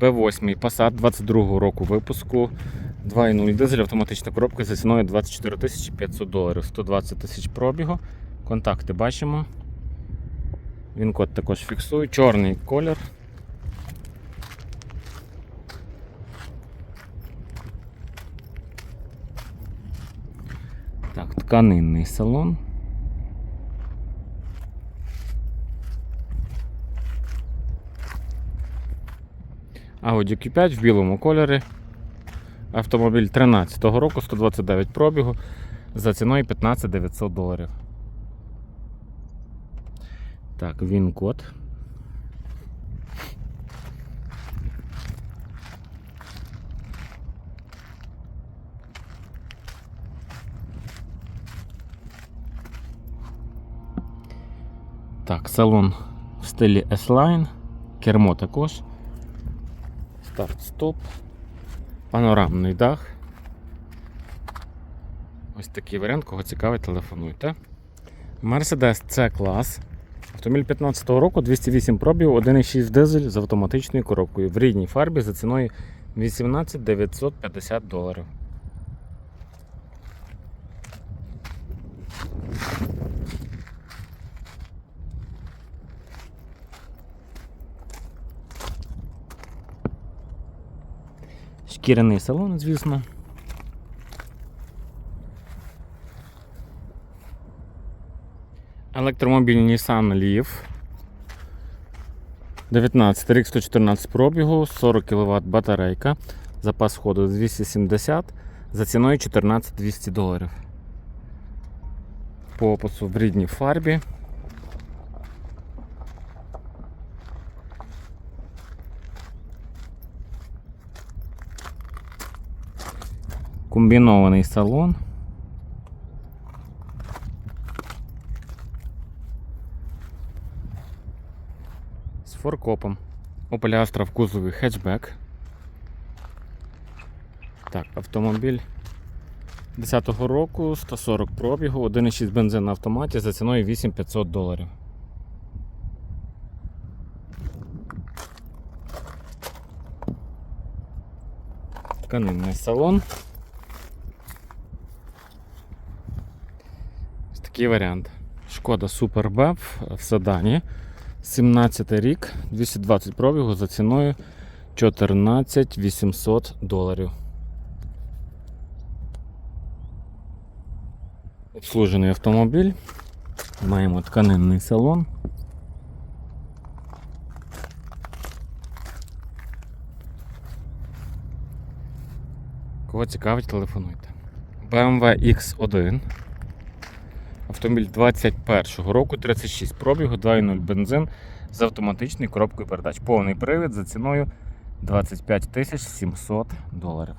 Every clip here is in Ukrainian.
Б8 Passat 22 року випуску. 2.0 дизель, автоматична коробка за ціною 24 500 доларів, 120 тисяч пробігу. Контакти бачимо. Він код також фіксую. Чорний колір. Так, тканинний салон. Audi Q5 в білому кольорі. Автомобіль 13-го року, 129 пробігу за ціною 15 900 доларів. Так, він код. Так, салон в стилі S-Line, кермо також. Старт-стоп, панорамний дах. Ось такий варіант, кого цікавить, телефонуйте. Mercedes C клас. Автомобіль 2015 року, 208 пробів, 1,6 дизель з автоматичною коробкою в рідній фарбі за ціною 18 950 доларів. Шкіряний салон, звісно. Електромобіль Nissan Leaf. 19 рік 114 пробігу, 40 кВт батарейка, запас ходу 270 за ціною 14 200 доларів. По опису в рідній фарбі. Комбінований салон. З форкопом. Opel Astra в кузові хетчбек. Так, автомобіль 10-го року, 140 пробігу, 1,6 бензин на автоматі за ціною 8500 доларів. Тканинний салон. Такий варіант. Шкода Superbeb в седані. 17 рік, 220 пробігу за ціною 14 800 доларів. Обслужений автомобіль. Маємо тканинний салон. Кого цікавить, телефонуйте. BMW X1. Автомобіль 21 року, 36 пробігу, 2.0 бензин з автоматичною коробкою передач. Повний привід за ціною 25 тисяч 700 доларів.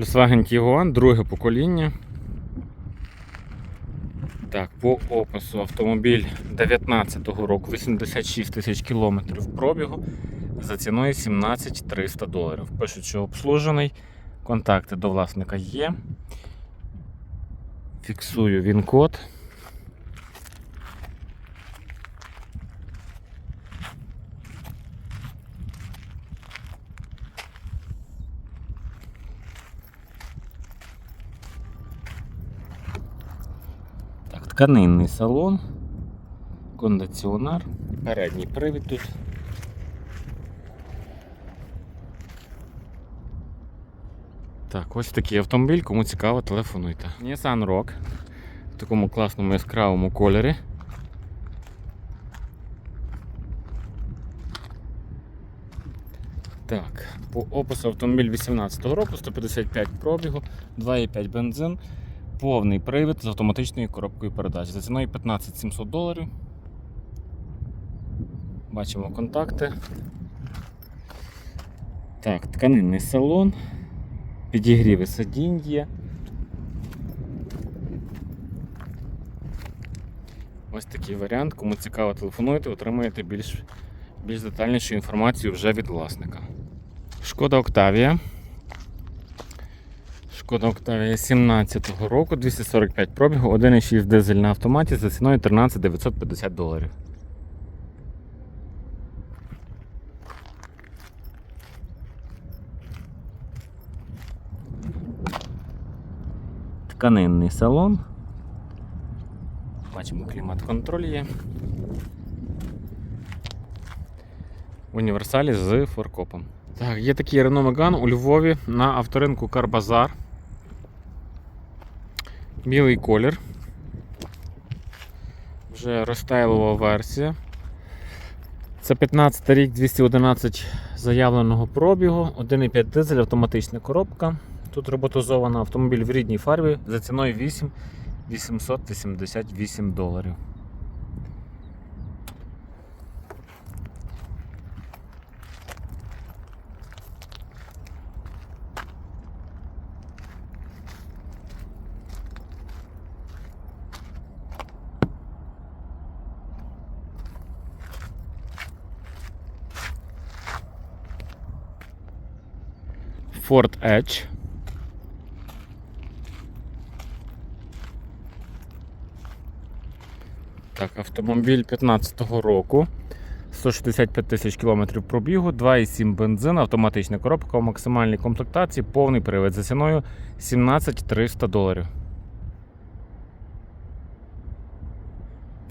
Volkswagen Tiguan, друге покоління. Так, по опису автомобіль 19-го року, 86 тисяч кілометрів пробігу за ціною 17 300 доларів. Пишуть, що обслужений, контакти до власника є. Фіксую він код. Тканинний салон, кондиціонер, передній привід тут. Так, ось такий автомобіль, кому цікаво, телефонуйте. Nissan Rogue в такому класному яскравому кольорі. Так, по опису автомобіль 18 року, 155 пробігу, 2,5 бензин, повний привід з автоматичною коробкою передач. За ціною 15 700 доларів. Бачимо контакти. Так, тканинний салон, підігріви сидінь є. Ось такий варіант. Кому цікаво, телефонуйте, отримаєте більш, більш детальнішу інформацію вже від власника. Шкода Октавія. Шкода Октавія 17-го року, 245 пробігу, 1,6 дизель на автоматі за ціною 13 950 доларів. Тканинний салон. Бачимо, клімат-контроль є. Універсалі з форкопом. Так, є такий Renault Megane у Львові на авторинку Карбазар. Білий колір. Вже розтайлова версія. Це 15 рік 211 заявленого пробігу, 1,5 дизель, автоматична коробка. Тут роботизована автомобіль в рідній фарбі за ціною 8 888 доларів. Ford Edge. Так, автомобіль 15-го року. 165 тисяч кілометрів пробігу, 2,7 бензин, автоматична коробка у максимальній комплектації, повний привід за ціною 17 300 доларів.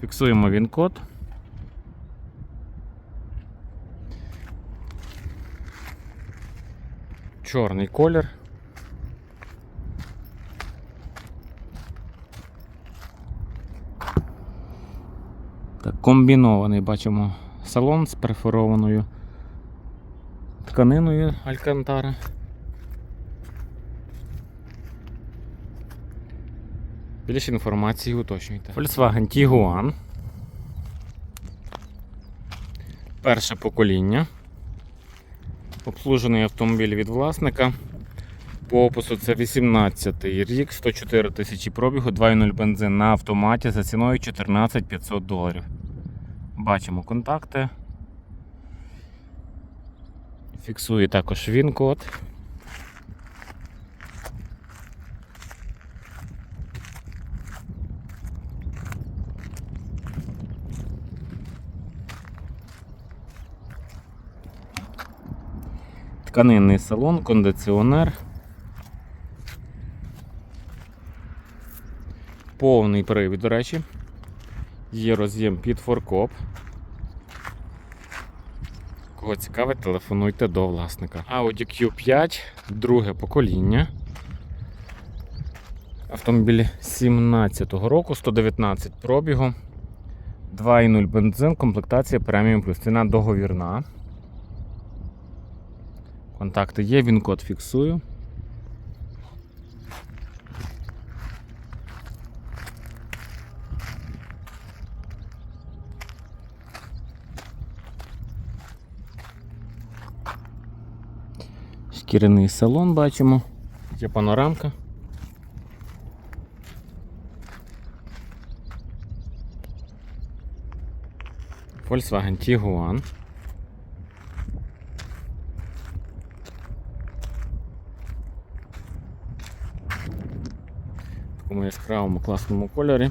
Фіксуємо він код. Чорний колір. Так, комбінований бачимо салон з перфорованою тканиною Алькантара. Більше інформації уточнюйте. Volkswagen Tiguan. Перше покоління. Обслужений автомобіль від власника. По опису це 18 рік, 104 тисячі пробігу, 2.0 бензин на автоматі за ціною 14 500 доларів. Бачимо контакти. Фіксує також він-код. Тканинний салон, кондиціонер. Повний привід, до речі. Є роз'єм під форкоп. Кого цікавить, телефонуйте до власника. Audi Q5, друге покоління. Автомобіль 17-го року, 119 пробігу, 2,0 бензин, комплектація преміум плюс. Ціна договірна. Контакти є, він код фіксую. Шкіряний салон бачимо. Є панорамка. Volkswagen Tiguan. такому яскравому класному кольорі.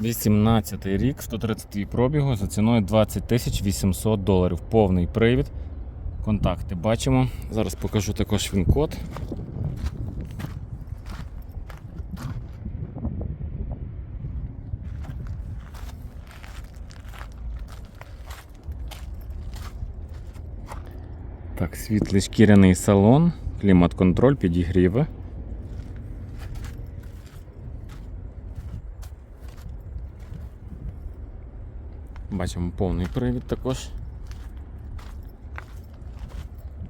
18 рік, 132 пробігу за ціною 20 800 доларів. Повний привід. Контакти бачимо. Зараз покажу також він код. Так, світлий шкіряний салон, клімат контроль, підігріви. Бачимо повний привід також.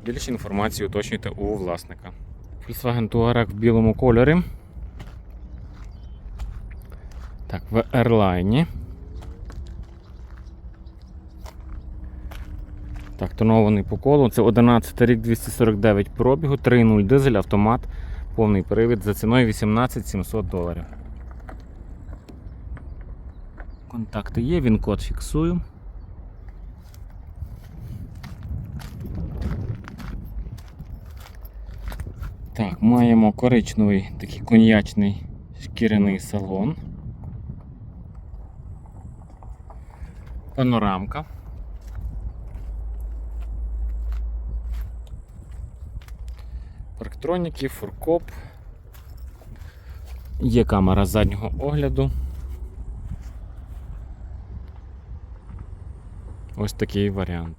Більше інформації уточнюйте у власника. Volkswagen Touareg в білому кольорі. Так, в Airline. Так, тонований по колу. Це 11 рік 249 пробігу, 3.0 дизель, автомат, повний привід за ціною 18 700 доларів. Контакти є, він код фіксую. Так, маємо коричневий такий коньячний шкіряний салон. Панорамка. Парктроніки, фуркоп. Є камера заднього огляду. Ось такий варіант.